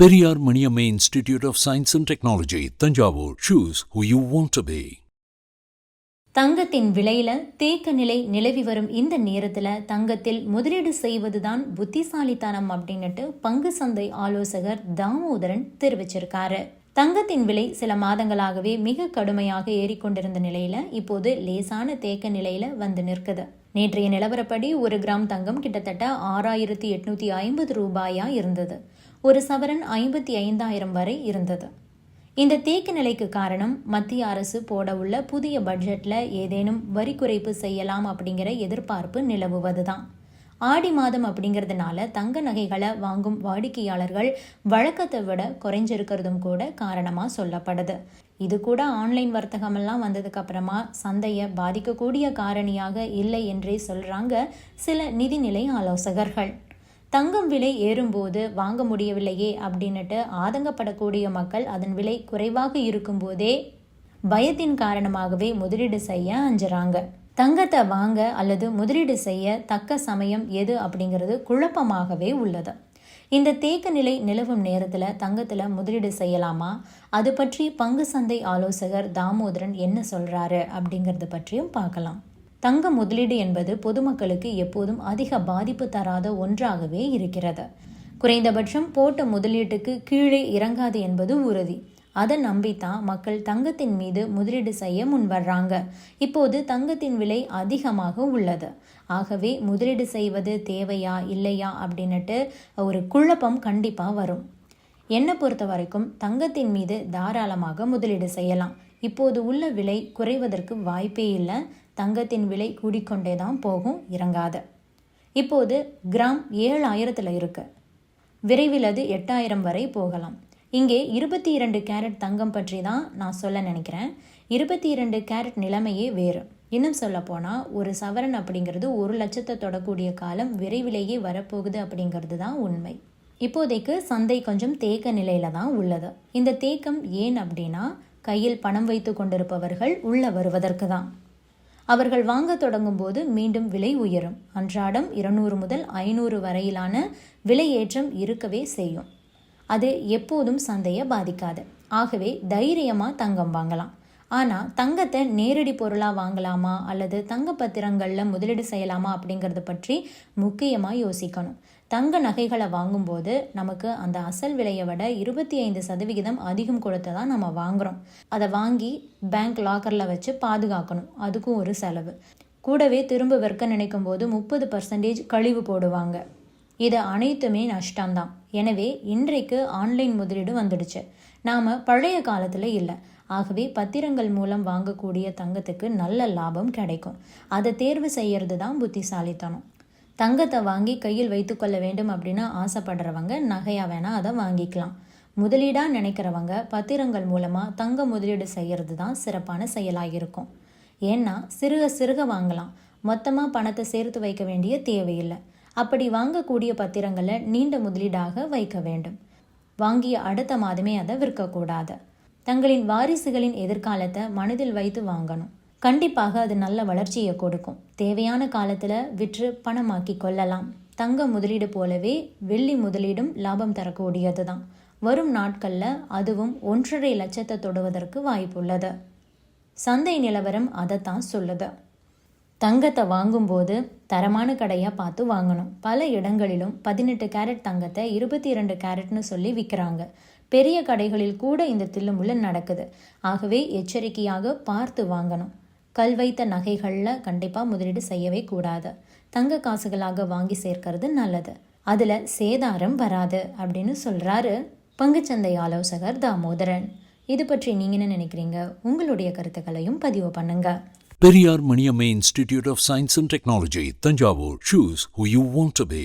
Periyar Maniammai institute of science and technology Thanjavur. Choose who you want to be தங்கத்தின் விலையில தேக்க நிலை நிலவி வரும் இந்த நேரத்துல தங்கத்தில் முதலீடு செய்வதுதான் புத்திசாலித்தனம் அப்படின்னுட்டு பங்கு சந்தை ஆலோசகர் தாமோதரன் தெரிவிச்சிருக்காரு. தங்கத்தின் விலை சில மாதங்களாகவே மிக கடுமையாக ஏறிக்கொண்டிருந்த நிலையில இப்போது லேசான தேக்க நிலையில வந்து நிற்குது. நேற்றைய நிலவரப்படி ஒரு கிராம் தங்கம் கிட்டத்தட்ட ஆறாயிரத்தி எட்நூத்தி ஐம்பது ரூபாயா இருந்தது. ஒரு சவரன் ஐம்பத்தி ஐந்தாயிரம் வரை இருந்தது. இந்த தேக்க நிலைக்கு காரணம் மத்திய அரசு போட உள்ள புதிய பட்ஜெட்டில் ஏதேனும் வரி குறைப்பு செய்யலாம் அப்படிங்கிற எதிர்பார்ப்பு நிலவுவதுதான். ஆடி மாதம் அப்படிங்கிறதுனால தங்க நகைகளை வாங்கும் வாடிக்கையாளர்கள் வழக்கத்தை விட குறைஞ்சிருக்கிறதும் கூட காரணமாக சொல்லப்படுது. இது கூட ஆன்லைன் வர்த்தகமெல்லாம் வந்ததுக்கப்புறமா சந்தையை பாதிக்கக்கூடிய காரணியாக இல்லை என்றே சொல்கிறாங்க சில நிதிநிலை ஆலோசகர்கள். தங்கம் விலை ஏறும்போது வாங்க முடியவில்லையே அப்படின்னுட்டு ஆதங்கப்படக்கூடிய மக்கள் அதன் விலை குறைவாக இருக்கும்போதே பயத்தின் காரணமாகவே முதலீடு செய்ய அஞ்சுறாங்க. தங்கத்தை வாங்க அல்லது முதலீடு செய்ய தக்க சமயம் எது அப்படிங்கிறது குழப்பமாகவே உள்ளது. இந்த தேக்க நிலை நிலவும் நேரத்தில் தங்கத்தில் முதலீடு செய்யலாமா? அது பற்றி பங்கு சந்தை ஆலோசகர் தாமோதரன் என்ன சொல்கிறாரு அப்படிங்கிறது பற்றியும் பார்க்கலாம். தங்க முதலீடு என்பது பொதுமக்களுக்கு எப்போதும் அதிக பாதிப்பு தராத ஒன்றாகவே இருக்கிறது. குறைந்தபட்சம் போட்ட முதலீட்டுக்கு கீழே இறங்காது என்பது உறுதி. அதை நம்பித்தான் மக்கள் தங்கத்தின் மீது முதலீடு செய்ய முன்வர்றாங்க. இப்போது தங்கத்தின் விலை அதிகமாக உள்ளது. ஆகவே முதலீடு செய்வது தேவையா இல்லையா அப்படின்னுட்டு ஒரு குழப்பம் கண்டிப்பாக வரும். என்னை பொறுத்த வரைக்கும் தங்கத்தின் மீது தாராளமாக முதலீடு செய்யலாம். இப்போது உள்ள விலை குறைவதற்கு வாய்ப்பே இல்லை. தங்கத்தின் விலை கூடிக்கொண்டே தான் போகும் இறங்காத. இப்போது கிராம் ஏழாயிரத்தில் இருக்கு. விரைவில் அது எட்டாயிரம் வரை போகலாம். இங்கே இருபத்தி இரண்டு கேரட் தங்கம் பற்றி தான் நான் சொல்ல நினைக்கிறேன். இருபத்தி இரண்டு கேரட் நிலைமையே வேறு. இன்னும் சொல்ல போனால் ஒரு சவரன் அப்படிங்கிறது ஒரு லட்சத்தை தொடக்கூடிய காலம் விரைவிலேயே வரப்போகுது அப்படிங்கிறது தான் உண்மை. இப்போதைக்கு சந்தை கொஞ்சம் தேக்க நிலையில தான் உள்ளது. இந்த தேக்கம் ஏன் அப்படின்னா கையில் பணம் வைத்து கொண்டிருப்பவர்கள் உள்ள வருவதற்கு தான் அவர்கள் வாங்க தொடங்கும் போது மீண்டும் விலை உயரும். அன்றாடம் இருநூறு முதல் ஐநூறு வரையிலான விலையேற்றம் இருக்கவே செய்யும். அது எப்போதும் சந்தையை பாதிக்காது. ஆகவே தைரியமாக தங்கம் வாங்கலாம். ஆனால் தங்கத்தை நேரடி பொருளாக வாங்கலாமா அல்லது தங்க பத்திரங்களில் முதலீடு செய்யலாமா அப்படிங்கிறத பற்றி முக்கியமாக யோசிக்கணும். தங்க நகைகளை வாங்கும்போது நமக்கு அந்த அசல் விலையை விட இருபத்தி ஐந்து சதவிகிதம் அதிகம் கொடுத்து தான் நம்ம வாங்குகிறோம் அதை வாங்கி பேங்க் லாக்கரில் வச்சு பாதுகாக்கணும். அதுக்கும் ஒரு செலவு. கூடவே திரும்ப விற்க நினைக்கும் போது முப்பது பர்சன்டேஜ் கழிவு போடுவாங்க. இது அனைத்துமே நஷ்டம்தான். எனவே இன்றைக்கு ஆன்லைன் முதலீடு வந்துடுச்சு. நாம் பழைய காலத்தில் இல்லை. ஆகவே பத்திரங்கள் மூலம் வாங்கக்கூடிய தங்கத்துக்கு நல்ல லாபம் கிடைக்கும். அதை தேர்வு செய்யறது தான் புத்திசாலித்தனம். தங்கத்தை வாங்கி கையில் வைத்துக்கொள்ள வேண்டும் அப்படின்னு ஆசைப்படுறவங்க நகையாக வேணால் அதை வாங்கிக்கலாம். முதலீடாக நினைக்கிறவங்க பத்திரங்கள் மூலமாக தங்க முதலீடு செய்கிறது தான் சிறப்பான செயலாக இருக்கும் ஏன்னா சிறுக சிறுக வாங்கலாம். மொத்தமாக பணத்தை சேர்த்து வைக்க வேண்டிய தேவையில்லை. அப்படி வாங்கக்கூடிய பத்திரங்களை நீண்ட முதலீடாக வைக்க வேண்டும். வாங்கிய அடுத்த மாதமே அதை விற்கக்கூடாது. தங்களின் வாரிசுகளின் எதிர்காலத்தை மனதில் வைத்து வாங்கணும். கண்டிப்பாக அது நல்ல வளர்ச்சியை கொடுக்கும். தேவையான காலத்தில் விற்று பணமாக்கி கொள்ளலாம். தங்க முதலீடு போலவே வெள்ளி முதலீடும் லாபம் தரக்கூடியது தான் வரும் நாட்களில் அதுவும் ஒன்றரை லட்சத்தை தொடுவதற்கு வாய்ப்புள்ளது. சந்தை நிலவரம் அதைத்தான் சொல்லுது. தங்கத்தை வாங்கும்போது தரமான கடையாக பார்த்து வாங்கணும். பல இடங்களிலும் பதினெட்டு கேரட் தங்கத்தை இருபத்தி இரண்டு கேரட்னு சொல்லி விற்கிறாங்க பெரிய கடைகளில் கூட இந்த தில்லுமுள்ள நடக்குது. ஆகவே எச்சரிக்கையாக பார்த்து வாங்கணும். கல் வைத்த நகைகளில் கண்டிப்பாக முதலீடு செய்யவே கூடாது. தங்க காசுகளாக வாங்கி சேர்க்கறது நல்லது. அதில் சேதாரம் வராது அப்படின்னு சொல்கிறாரு பங்குச்சந்தை ஆலோசகர் தாமோதரன். இது பற்றி நீங்கள் என்ன நினைக்கிறீங்க? உங்களுடைய கருத்துக்களையும் பதிவு பண்ணுங்க. Periyar Maniammai institute of science and technology Thanjavur. Choose who you want to be